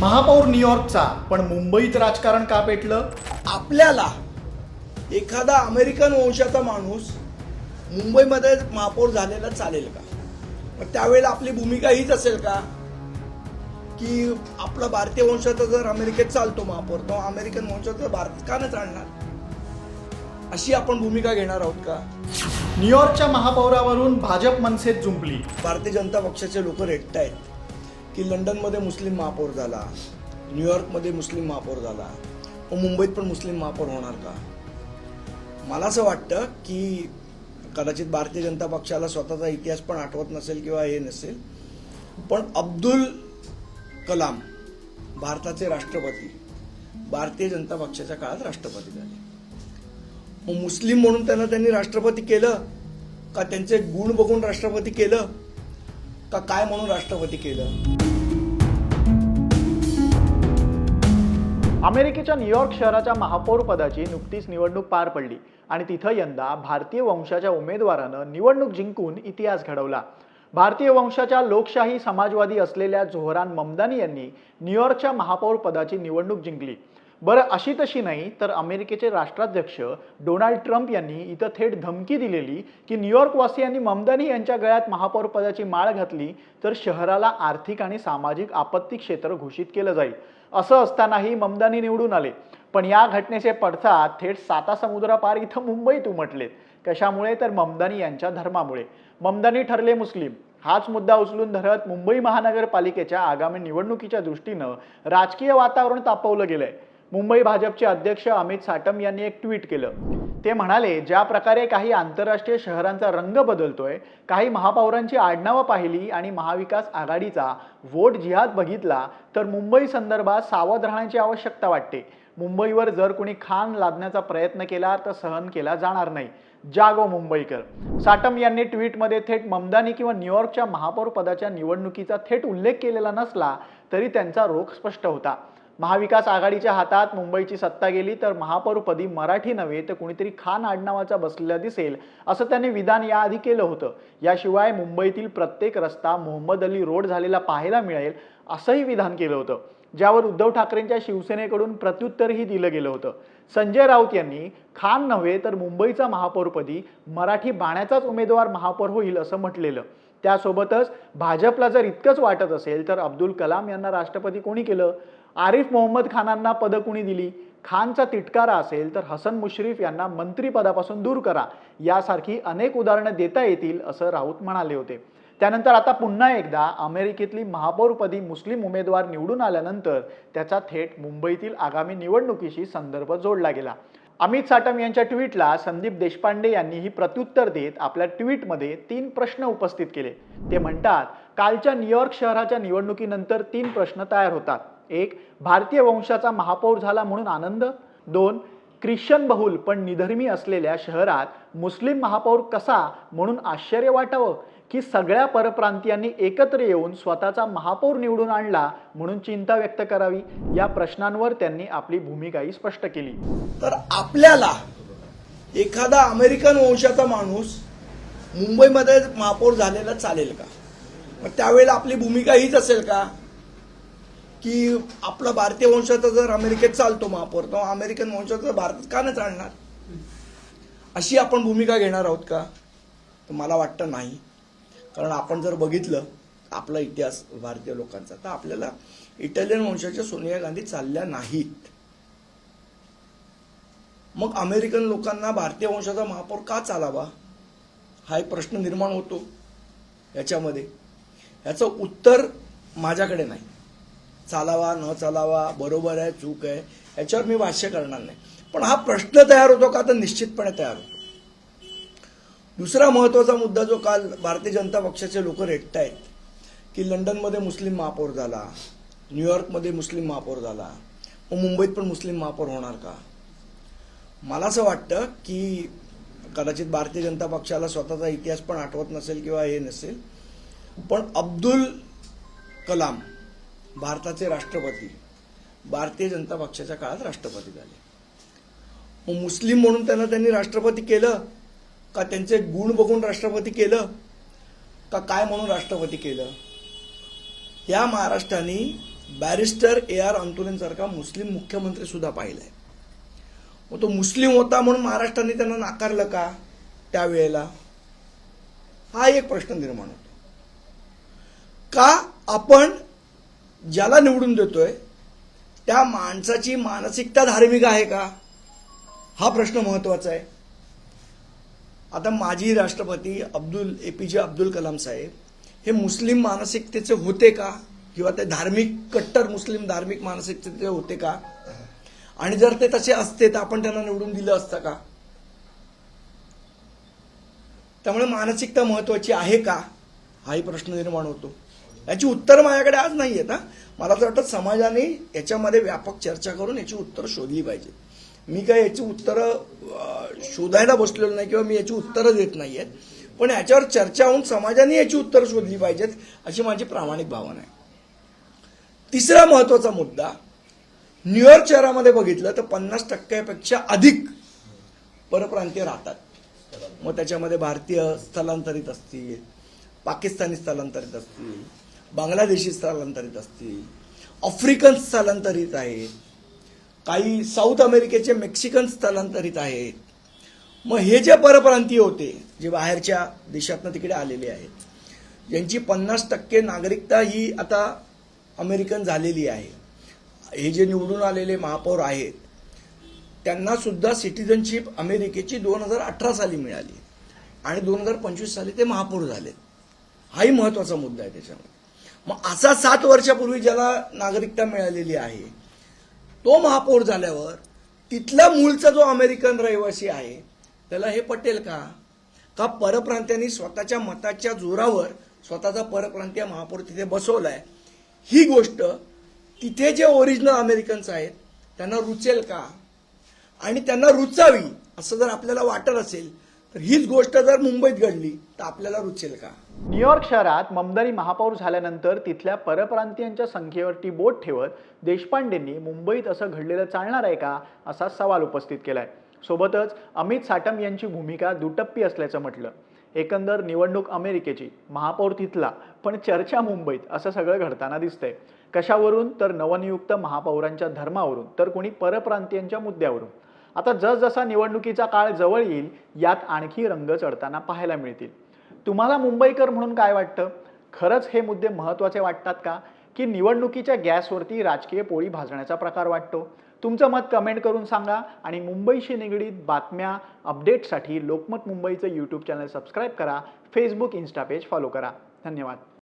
महापौर न्यूयॉर्कचा पण मुंबईत राजकारण का पेटलं? आपल्याला एखादा अमेरिकन वंशाचा माणूस मुंबईमध्ये महापौर झालेला चालेल का? मग त्यावेळेला आपली भूमिका हीच असेल का? की आपला भारतीय वंशाचा जर अमेरिकेत चालतो महापौर तो अमेरिकन वंशाचा भारत का नाही चालणार अशी आपण भूमिका घेणार आहोत का? न्यूयॉर्कच्या महापौरावरून भाजप मनसेत जुंपली. भारतीय जनता पक्षाचे लोक रेटतायत की लंडनमध्ये मुस्लिम महापौर झाला न्यूयॉर्कमध्ये मुस्लिम महापौर झाला मग मुंबईत पण मुस्लिम महापौर होणार का? मला असं वाटतं की कदाचित भारतीय जनता पक्षाला स्वतःचा इतिहास पण आठवत नसेल किंवा हे नसेल पण अब्दुल कलाम भारताचे राष्ट्रपती भारतीय जनता पक्षाच्या काळात राष्ट्रपती झाले. मग मुस्लिम म्हणून त्यांना त्यांनी राष्ट्रपती केलं का? त्यांचे गुण बघून राष्ट्रपती केलं? का काय म्हणून राष्ट्रपती केलं? अमेरिकेच्या न्यूयॉर्क शहराच्या महापौर पदाची नुकतीच निवडणूक पार पडली आणि तिथं यंदा भारतीय वंशाच्या उमेदवारानं निवडणूक जिंकून इतिहास घडवला. भारतीय वंशाच्या लोकशाही समाजवादी असलेल्या जोहरान ममदानी यांनी न्यूयॉर्कच्या महापौर पदाची निवडणूक जिंकली. बरं अशी तशी नाही तर अमेरिकेचे राष्ट्राध्यक्ष डोनाल्ड ट्रम्प यांनी इथं थेट धमकी दिलेली की न्यूयॉर्कवासियांनी ममदानी यांच्या गळ्यात महापौर पदाची माळ घातली तर शहराला आर्थिक आणि सामाजिक आपत्ती क्षेत्र घोषित केलं जाईल. असं असतानाही ममदानी निवडून आले. पण या घटनेचे पडसाद थेट साता समुद्रापार इथं मुंबईत उमटलेत. कशामुळे? तर ममदानी यांच्या धर्मामुळे. ममदानी ठरले मुस्लिम. हाच मुद्दा उचलून धरत मुंबई महानगरपालिकेच्या आगामी निवडणुकीच्या दृष्टीनं राजकीय वातावरण तापवलं गेलंय. मुंबई भाजपचे अध्यक्ष अमित साटम यांनी एक ट्विट केलं. ते म्हणाले ज्या प्रकारे काही आंतरराष्ट्रीय शहरांचा रंग बदलतोय काही महापौरांची आडनावं पाहिली आणि महाविकास आघाडीचा वोट जिहाद बघितला तर मुंबई संदर्भात सावध राहण्याची आवश्यकता वाटते. मुंबईवर जर कोणी खान लादण्याचा प्रयत्न केला तर सहन केला जाणार नाही. जागो मुंबईकर. साटम यांनी ट्विटमध्ये थेट ममदानी किंवा न्यूयॉर्कच्या महापौर पदाच्या निवडणुकीचा थेट उल्लेख केलेला नसला तरी त्यांचा रोख स्पष्ट होता. महाविकास आघाडीच्या हातात मुंबईची सत्ता गेली तर महापौरपदी मराठी नव्हे तर कुणीतरी खान आडनावाचा बसलेला दिसेल असं त्यांनी विधान याआधी केलं होतं. याशिवाय मुंबईतील प्रत्येक रस्ता मोहम्मद अली रोड झालेला पाहायला मिळेल असंही विधान केलं होतं. ज्यावर उद्धव ठाकरेंच्या शिवसेनेकडून प्रत्युत्तरही दिलं गेलं होतं. संजय राऊत यांनी खान नव्हे तर मुंबईचा महापौरपदी मराठी बाण्याचाच उमेदवार महापौर होईल असं म्हटलेलं. त्यासोबतच भाजपला जर इतकंच वाटत असेल तर अब्दुल कलाम यांना राष्ट्रपती कोणी केलं? आरिफ मोहम्मद खानांना पदं कुणी दिली? खानचा तिटकारा असेल तर हसन मुश्रीफ यांना मंत्रीपदापासून दूर करा. यासारखी अनेक उदाहरणं देता येतील असं राऊत म्हणाले होते. त्यानंतर आता पुन्हा एकदा अमेरिकेतली महापौरपदी मुस्लिम उमेदवार निवडून आल्यानंतर त्याचा थेट मुंबईतील आगामी निवडणुकीशी संदर्भ जोडला गेला. अमित साटम यांच्या ट्विटला संदीप देशपांडे यांनीही प्रत्युत्तर देत आपल्या ट्विटमध्ये तीन प्रश्न उपस्थित केले. ते म्हणतात कालच्या न्यूयॉर्क शहराच्या निवडणुकीनंतर तीन प्रश्न तयार होतात. एक भारतीय वंशाचा महापौर झाला म्हणून आनंद. दोन ख्रिश्चन बहुल पण निधर्मी असलेल्या शहरात मुस्लिम महापौर कसा म्हणून आश्चर्य वाटावं की सगळ्या परप्रांतीयांनी एकत्र येऊन स्वतःचा महापौर निवडून आणला म्हणून चिंता व्यक्त करावी या प्रश्नांवर त्यांनी आपली भूमिकाही स्पष्ट केली. तर आपल्याला एखादा अमेरिकन वंशाचा माणूस मुंबईमध्ये महापौर झालेला चालेल का? मग त्यावेळेला आपली भूमिका हीच असेल का? की आपला भारतीय वंशाचा जर अमेरिकेत चालतो महापौर तो अमेरिकन वंशाचा भारतात का नाही चालणार? अशी आपण भूमिका घेणार आहोत का? तर मला वाटतं नाही. कारण आपण जर बघितलं आपला इतिहास भारतीय लोकांचा तर आपल्याला इटालियन वंशाच्या सोनिया गांधी चालल्या नाहीत. मग अमेरिकन लोकांना भारतीय वंशाचा महापौर का चालावा? हा एक प्रश्न निर्माण होतो याच्यामध्ये. याचं उत्तर माझ्याकडे नाही. चालावा न चालावा बरोबर आहे चूक आहे याच्यावर मी भाष्य करणार नाही. पण हा प्रश्न तयार होतो का? तर निश्चितपणे तयार होतो. दुसरा महत्त्वाचा मुद्दा जो काल भारतीय जनता पक्षाचे लोक रेटतायत की लंडनमध्ये मुस्लिम महापौर झाला न्यूयॉर्कमध्ये मुस्लिम महापौर झाला मग मुंबईत पण मुस्लिम महापौर होणार का? मला असं वाटतं की कदाचित भारतीय जनता पक्षाला स्वतःचा इतिहास पण आठवत नसेल किंवा हे नसेल पण अब्दुल कलाम भारताचे राष्ट्रपती भारतीय जनता पक्षाच्या काळात राष्ट्रपती झाले. मग मुस्लिम म्हणून त्यांना त्यांनी राष्ट्रपती केलं? का त्यांचे गुण बघून राष्ट्रपती केलं? का काय म्हणून राष्ट्रपती केलं? या महाराष्ट्राने बॅरिस्टर ए आर अंतुलेंसारखा मुस्लिम मुख्यमंत्री सुद्धा पाहिलाय. मग तो मुस्लिम होता म्हणून महाराष्ट्राने त्यांना नाकारलं का त्यावेळेला? हा एक प्रश्न निर्माण होतो. का आपण ज्याला निवडून देतोय त्या माणसाची मानसिकता धार्मिक आहे का? हा प्रश्न महत्त्वाचा आहे. आता माजी राष्ट्रपती अब्दुल ए पी जे अब्दुल कलाम साहेब हे मुस्लिम मानसिकतेचे होते का? किंवा ते धार्मिक कट्टर मुस्लिम धार्मिक मानसिकतेचे होते का? आणि जर ते तसे असते तर आपण त्यांना निवडून दिलं असतं का? त्यामुळे मानसिकता महत्वाची आहे का? हाही प्रश्न निर्माण होतो. याची उत्तर माझ्याकडे आज नाही आहेत ना मला असं वाटतं समाजाने याच्यामध्ये व्यापक चर्चा करून याची उत्तरं शोधली पाहिजे. मी काय याची उत्तरं शोधायला बसलेलो नाही किंवा मी याची उत्तरं देत नाही आहेत पण याच्यावर चर्चा होऊन समाजाने याची उत्तरं शोधली पाहिजेत अशी माझी प्रामाणिक भावना आहे. तिसरा महत्त्वाचा मुद्दा न्यूयॉर्क शहरामध्ये बघितलं तर पन्नास टक्क्यापेक्षा अधिक परप्रांतीय राहतात. मग त्याच्यामध्ये भारतीय स्थलांतरित असतील पाकिस्तानी स्थलांतरित असतील बांगलादेशी स्थलांतरित असतील आफ्रिकन स्थलांतरित आहेत काही साऊथ अमेरिकेचे मेक्सिकन स्थलांतरित आहेत. मग हे जे परप्रांतीय होते जे बाहेरच्या देशातनं तिकडे आलेले आहेत ज्यांची पन्नास टक्के नागरिकता ही आता अमेरिकन झालेली आहे. हे जे निवडून आलेले महापौर आहेत त्यांना सुद्धा सिटिझनशिप अमेरिकेची दोन हजार अठरा साली मिळाली आणि दोन हजार पंचवीस साली ते महापौर झाले. हाही महत्त्वाचा मुद्दा आहे त्याच्यामध्ये. मग असा सात वर्षापूर्वी ज्याला नागरिकता मिळालेली आहे तो महापौर झाल्यावर तिथला मूळचा जो अमेरिकन रहिवासी आहे त्याला हे पटेल का? का परप्रांत्यांनी स्वतःच्या मताच्या जोरावर स्वतःचा परप्रांतीय महापौर तिथे बसवलाय? ही गोष्ट तिथे जे ओरिजिनल अमेरिकन्स आहेत त्यांना रुचेल का? आणि त्यांना रुचावी असं जर आपल्याला वाटत असेल तर हीच गोष्ट जर मुंबईत घडली तर आपल्याला रुचेल का? न्यूयॉर्क शहरात ममदानी महापौर झाल्यानंतर तिथल्या परप्रांतीयांच्या संख्येवरती बोट ठेवत देशपांडेंनी मुंबईत असं घडलेलं चालणार आहे का असा सवाल उपस्थित केलाय. सोबतच अमित साटम यांची भूमिका दुटप्पी असल्याचं म्हटलं. एकंदर निवडणूक अमेरिकेची महापौर तिथला पण चर्चा मुंबईत असं सगळं घडताना दिसतंय. कशावरून? तर नवनियुक्त महापौरांच्या धर्मावरून तर कोणी परप्रांतीयांच्या मुद्द्यावरून. आता जसजसा निवडणुकीचा काळ जवळ येईल यात आणखी रंग चढताना पाहायला मिळतील. तुम्हाला मुंबईकर म्हणून काय वाटतं? खरंच हे मुद्दे महत्त्वाचे वाटतात का? की निवडणुकीच्या गॅसवरती राजकीय पोळी भाजण्याचा प्रकार वाटतो? तुमचं मत कमेंट करून सांगा आणि मुंबईशी निगडीत बातम्या अपडेटसाठी लोकमत मुंबईचं यूट्यूब चॅनल सबस्क्राईब करा फेसबुक इन्स्टा पेज फॉलो करा. धन्यवाद.